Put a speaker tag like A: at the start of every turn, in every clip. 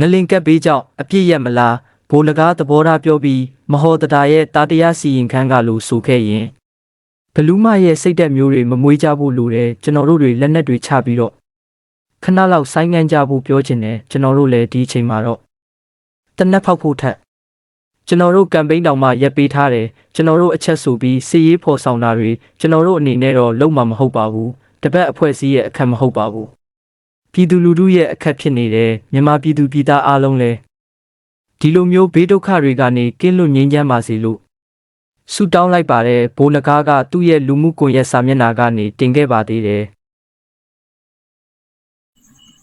A: ငလင်ကပ်ဘေးကြောင့်အပြစ်ရက်မလားဘိုးလကားသဘောထားပြောပြီးမဟောတတာရဲ့တာတရားစီရင်ခန်းကလို့ဆိုခဲ့ရင်ဘလူးမရဲ့စိတ်သက်မျိုးတွေမမွေးကြဖို့လိုတယ်ကျွန်တော်တို့တွေလက်နက်တွေချပြီးတော့ခဏလောက်ဆိုင်းငံ့ကြဖို့ပြောချင်တယ်ကျွန်တော်တို့လည်းဒီအချိန်မှာတော့တနက်ဖောက်ဖို့ထက်ကျွန်တော်တို့ကမ်ပိန်းတောင်မှရက်ပေးထားတယ်ကျွန်တော်တို့အချက်ဆိုပြီးစီရေးဖော်ဆောင်တာတွေကျွန်တော်တို့အနေနဲ့တော့လုံးဝမဟုတ်ပါဘူးတပတ်အဖွဲ့အစည်းရဲ့အခက်မဟုတ်ပါဘူး ပြည်သူလူထုရဲ့အခက်ဖြစ်နေတယ်မြန်မာပြည်သူပြည်သားအားလုံးလည်းဒီလိုမျိုးဘေးဒုက္ခတွေကနေကင်းလွတ်ငြိမ်းချမ်းပါစေလို့ဆုတောင်းလိုက်ပါတယ်ဘိုးနဂါးကသူ့ရဲ့လူမှုကွန်ရက်စာမျက်နှာကနေတင်ခဲ့ပါသေးတယ်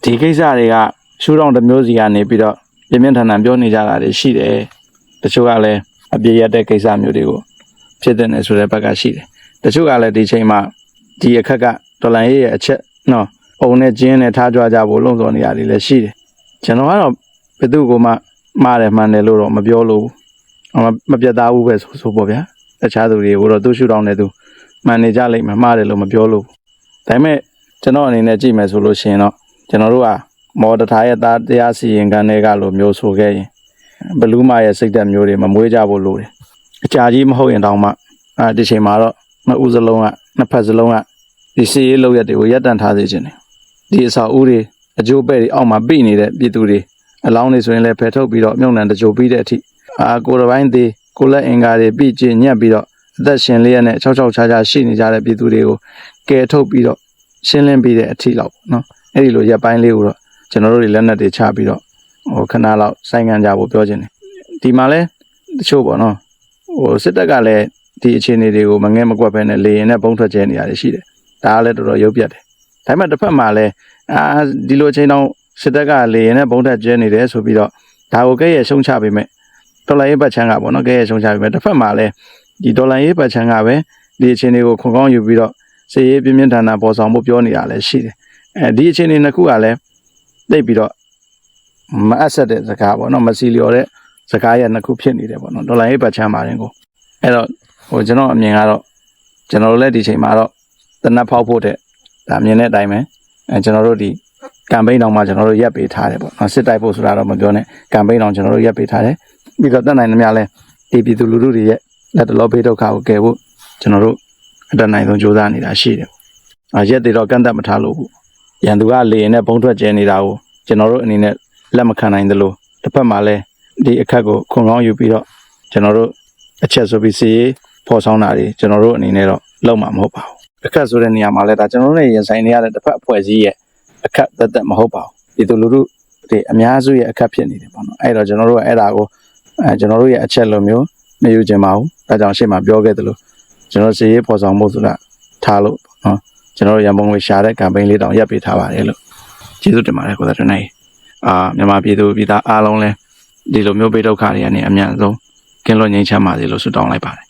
B: ဒီကိစ္စတွေကရှုထောင့်တစ်မျိုးစီကနေပြီးတော့ပြင်းပြင်းထန်ထန်ပြောနေကြတာတွေရှိတယ်တချို့ကလည်းအပြည့်ရတဲ့ကိစ္စမျိုးတွေကိုဖြစ်တဲ့နယ်ဆိုတဲ့ဘက်ကရှိတယ်တချို့ကလည်းဒီချိန်မှာဒီအခက်ကဒေါ်လာရေးရဲ့အချက်နော် ပုံနဲ့ကျင်းနဲ့ထားကြွကြဖို့လုံဆော်နေရတယ်လည်းရှိတယ်ကျွန်တော်ကတော့ဘယ်သူ့ကိုမှမှားတယ်မှန်တယ်လို့တော့မပြောလို့ဘူးမမပြတ်သားဘူးပဲဆိုဆိုပေါ့ဗျာတခြားသူတွေကိုတော့သူ့ရှုထောင့်နဲ့သူမှန်နေကြလိမ့်မယ်မှားတယ်လို့မပြောလို့ဘူးဒါပေမဲ့ကျွန်တော်အနေနဲ့ကြည့်မယ်ဆိုလို့ရှိရင်တော့ကျွန်တော်တို့ကမော်တထားရဲ့သားတရားစီရင်ခံတွေကလိုမျိုးဆိုခဲ့ရင်ဘလူးမရဲ့စိတ်သက်မျိုးတွေမမွေးကြဖို့လိုတယ်အကြာကြီးမဟုတ်ရင်တောင်မှအဲဒီချိန်မှာတော့နှစ်ဦးစလုံးကနှစ်ဖက်စလုံးကဒီစီရေးလောက်ရက်တွေကိုရပ်တန့်ထားစေခြင်းတယ် ဒီအစာဦးတွေအကျိုးပဲ့တွေအောက်မှာပြိနေတဲ့ပြည်သူတွေအလောင်းတွေဆိုရင်လည်းဖယ်ထုတ်ပြီးတော့မြုံနှံတကြိုပြီးတဲ့အထိအာကိုယ်တစ်ပိုင်းသေးကိုယ်လက်အင်္ကာတွေပြည့်ကျညက်ပြီးတော့အသက်ရှင်လျက်နဲ့၆၆ခြားခြားရှိနေကြတဲ့ပြည်သူတွေကိုကယ်ထုတ်ပြီးတော့ရှင်းလင်းပြီးတဲ့အထိလောက်ပေါ့နော်အဲ့ဒီလိုရက်ပိုင်းလေးကိုတော့ကျွန်တော်တို့တွေလက်နက်တွေချပြီးတော့ဟိုခဏလောက်စိုင်းငံကြဖို့ပြောချင်တယ်ဒီမှာလဲတချို့ပေါ့နော်ဟိုစစ်တပ်ကလည်းဒီအခြေအနေတွေကိုမငဲမကွက်ပဲနဲ့လေရင်နဲ့ပုံထွက်ကျဲနေရတယ်ရှိတယ်ဒါကလည်းတော်တော်ရုပ်ပြတ်တယ် ဒါပေမဲ့တစ်ဖက်မှာလည်းအာဒီလိုအချိန်တော့စစ်တပ်ကလေရင်နဲ့ပုံထွက်ကျဲနေတယ်ဆိုပြီးတော့ဒါကိုကဲ့ရဲ့ရှုံချပေးမယ်ဒေါ်လာရေးပတ်ချမ်းကပေါ့နော်ကဲ့ရဲ့ရှုံချပေးမယ်တစ်ဖက်မှာလည်းဒီဒေါ်လာရေးပတ်ချမ်းကပဲဒီအခြေအနေကိုခွန်ကောင်းယူပြီးတော့စေရေးပြင်းပြင်းထန်ထန်ပေါ်ဆောင်ဖို့ပြောနေတာလည်းရှိတယ်အဲဒီအခြေအနေနှစ်ခုကလည်းသိပ်ပြီးတော့မအပ်ဆက်တဲ့စကားပေါ့နော်မစီလျော်တဲ့စကားရဲ့နှစ်ခုဖြစ်နေတယ်ပေါ့နော်ဒေါ်လာရေးပတ်ချမ်းပါတယ်ကိုအဲ့တော့ဟိုကျွန်တော်အမြင်ကတော့ကျွန်တော်တို့လည်းဒီချိန်မှာတော့တနတ်ဖောက်ဖို့တဲ့ ဒါမြင်တဲ့အတိုင်းပဲအဲကျွန်တော်တို့ဒီကမ်ပိန်းတောင်မှကျွန်တော်တို့ရက်ပေးထားတယ်ပေါ့နော်စစ်တိုက်ဖို့ဆိုတာတော့မပြောနဲ့ကမ်ပိန်းတောင်ကျွန်တော်တို့ရက်ပေးထားတယ်ပြီးတော့တက်နိုင်သမျှလဲဒီပြည်သူလူထုတွေရဲ့လက်တလောပေးဒုက္ခကိုကယ်ဖို့ကျွန်တော်တို့အတက်နိုင်ဆုံးကြိုးစားနေတာရှိတယ်ပေါ့အဲရက်တွေတော့ကန့်သက်မထားလို့ဘူးရန်သူကလေရင်နဲ့ပုံထွက်ကျဲနေတာကိုကျွန်တော်တို့အနေနဲ့လက်မခံနိုင်သလိုတစ်ဖက်မှာလည်းဒီအခက်ကိုခွန်ကောင်းယူပြီးတော့ကျွန်တော်တို့အချက်ဆိုပြီးစီရေးဖော်ဆောင်တာတွေကျွန်တော်တို့အနေနဲ့တော့လုံးမှာမဟုတ်ပါဘူး အခက်ဆိုတဲ့နေရာမှာလည်းဒါကျွန်တော်တို့နဲ့ရင်ဆိုင်နေရတဲ့တစ်ဖက်အဖွဲ့အစည်းရဲ့အခက်သက်သက်မဟုတ်ပါဘူးဒီလိုလူတို့ဒီအများစုရဲ့အခက်ဖြစ်နေတယ်ပေါ့နော်အဲ့တော့ကျွန်တော်တို့ကအဲ့ဒါကိုအဲကျွန်တော်တို့ရဲ့အချက်လိုမျိုးမယူချင်ပါဘူးဒါကြောင့်ရှေ့မှာပြောခဲ့သလိုကျွန်တော်စီရေးဖော်ဆောင်မှုဆိုတာထားလို့ပေါ့နော်ကျွန်တော်တို့ရန်ပုံငွေရှာတဲ့ campaign လေးတောင်ရပ်ပေးထားပါတယ်လို့ကျေးဇူးတင်ပါတယ်ကိုသက်တွင်နိုင်အာမြန်မာပြည်သူပြည်သားအားလုံးလည်းဒီလိုမျိုးပေးဒုက္ခတွေကနေအမြန်ဆုံးကင်းလွတ်ငြိမ်းချမ်းပါစေလို့ဆုတောင်းလိုက်ပါတယ်